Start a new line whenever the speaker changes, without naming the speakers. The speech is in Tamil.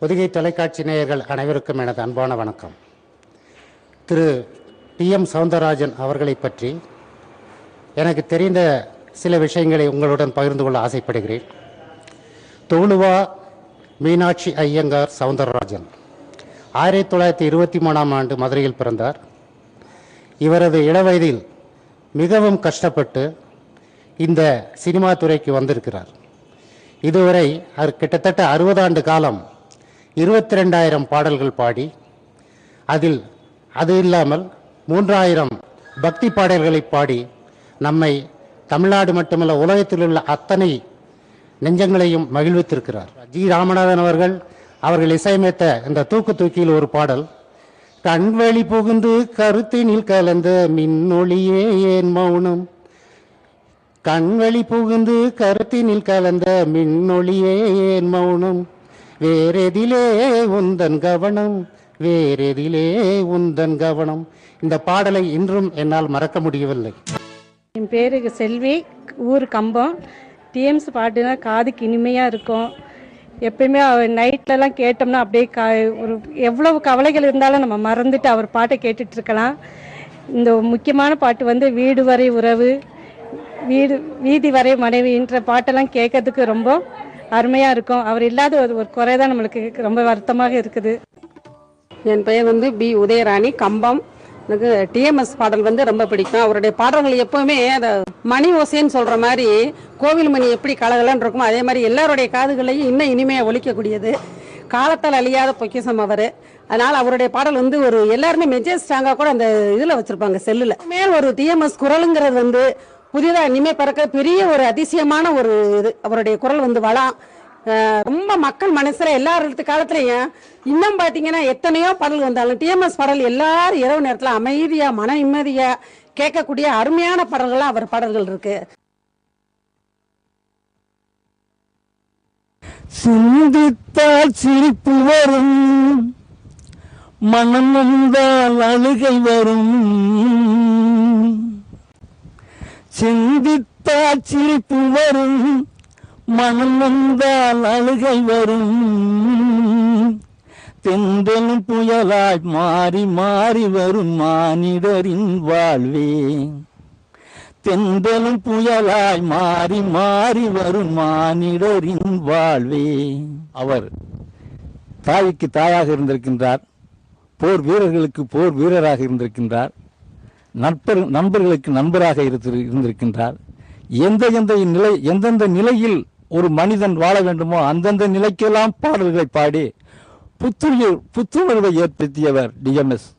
பொதிகை தொலைக்காட்சி நேயர்கள் அனைவருக்கும் எனது அன்பான வணக்கம். திரு டி எம் சவுந்தரராஜன் அவர்களை பற்றி எனக்கு தெரிந்த சில விஷயங்களை உங்களுடன் பகிர்ந்து கொள்ள ஆசைப்படுகிறேன். தொழுவா மீனாட்சி ஐயங்கார் சவுந்தரராஜன். ஆயிரத்தி தொள்ளாயிரத்தி இருபத்தி மூணாம் ஆண்டு மதுரையில் பிறந்தார். இவரது இளவயதில் மிகவும் கஷ்டப்பட்டு இந்த சினிமா துறைக்கு வந்திருக்கிறார். இதுவரை அவர் கிட்டத்தட்ட அறுபது ஆண்டு காலம் இருபத்தி ரெண்டாயிரம் பாடல்கள் பாடி அதில் அது இல்லாமல் மூன்றாயிரம் பக்தி பாடல்களை பாடி நம்மை தமிழ்நாடு மட்டுமல்ல உலகத்தில் உள்ள அத்தனை நெஞ்சங்களையும் மகிழ்வித்திருக்கிறார். ஜி. ராமநாதன் அவர்கள் அவர்கள் இசையமைத்த இந்த தூக்கு தூக்கியில் ஒரு பாடல் கண்வெளி புகுந்து கருத்தினில் கலந்த மின்னொளியே ஏன் மௌனம்? கண்வெளி புகுந்து கருத்தினில் கலந்த மின்னொளியே ஏன் மௌனம்? வேறெதிலே உந்தன் கவனம் வேறெதிலே உந்தன் கவனம். இந்த பாடலை இன்றும் என்னால் மறக்க முடியவில்லை.
என் பேரு செல்வி ஊர் கம்பம். டிஎம்ஸ் பாட்டுனா காதுக்கு இனிமையாக இருக்கும். எப்பயுமே அவர் நைட்லலாம் கேட்டோம்னா அப்படியே கா ஒரு எவ்வளவு கவலைகள் இருந்தாலும் நம்ம மறந்துட்டு அவர் பாட்டை கேட்டுட்டு இருக்கலாம் இந்த முக்கியமான பாட்டு வந்து வீடு வரை உறவு வீடு வீதி வரை மனைவின்ற பாட்டெல்லாம் கேட்கறதுக்கு ரொம்ப அருமையாக இருக்கும். அவர் இல்லாத ஒரு ஒரு குறை தான் நம்மளுக்கு ரொம்ப வருத்தமாக இருக்குது.
என் பெயர் வந்து பி. உதயராணி. கம்பம். எனக்கு டிஎம்எஸ் பாடல் வந்து ரொம்ப பிடிக்கும். அவருடைய பாடல்கள் எப்பவுமே அந்த மணி ஓசைன்னு சொல்ற மாதிரி கோவில் மணி எப்படி கலகலன்னு இருக்குமோ அதே மாதிரி எல்லாருடைய காதுகளையும் இன்னும் இனிமையாக ஒழிக்கக்கூடியது காலத்தால் அழியாத பொக்கிசம் அவர். அதனால் அவருடைய பாடல் வந்து ஒரு எல்லாருமே மெஜேஸ் ஸ்ட்ராங்கா கூட அந்த இதில் வச்சிருப்பாங்க செல்லுல. மேல் ஒரு டிஎம்எஸ் குரலுங்கிறது வந்து புதிதாக இனிமே பிறக்க பெரிய ஒரு அதிசயமான ஒரு இது அவருடைய குரல் வந்து வளம் ரொம்ப மக்கள் மனசுல எல்லாரு காலத்துலயும் இன்னும் பாத்தீங்கன்னா எத்தனையோ பாடல் வந்தாலும் டிஎம்எஸ் பாடல் எல்லாரும் இரவு நேரத்துல அமைதியா மன நிம்மதியா கேட்கக்கூடிய அருமையான பாடல்கள்லாம் அவர் பாடல்கள் இருக்கு.
சிந்தித்தால் சிரிப்பு வரும் மனம் வந்தால் அழுகை வரும். சிந்தித்தா சிரிப்பு வரும் மனம் வந்தால் அழுகை வரும். தென்றலும் புயலாய் மாறி மாறி வரும் மானிடரின் வாழ்வே. தென்றலும் புயலாய் மாறி மாறி வரும் மானிடரின் வாழ்வே. அவர் தாய்க்கு தாயாக இருந்திருக்கின்றார். போர் வீரர்களுக்கு போர் வீரராக இருந்திருக்கின்றார். நட்பர் நண்பர்களுக்கு நண்பராக இருந்து- இருந்திருக்கின்றார். எந்த எந்த நிலை எந்தெந்த நிலையில் ஒரு மனிதன் வாழ வேண்டுமோ அந்தந்த நிலைக்கெல்லாம் பாடல்களை பாடி புத்துயிர் புத்துணர்வை ஏற்படுத்தியவர் டிஎம்எஸ்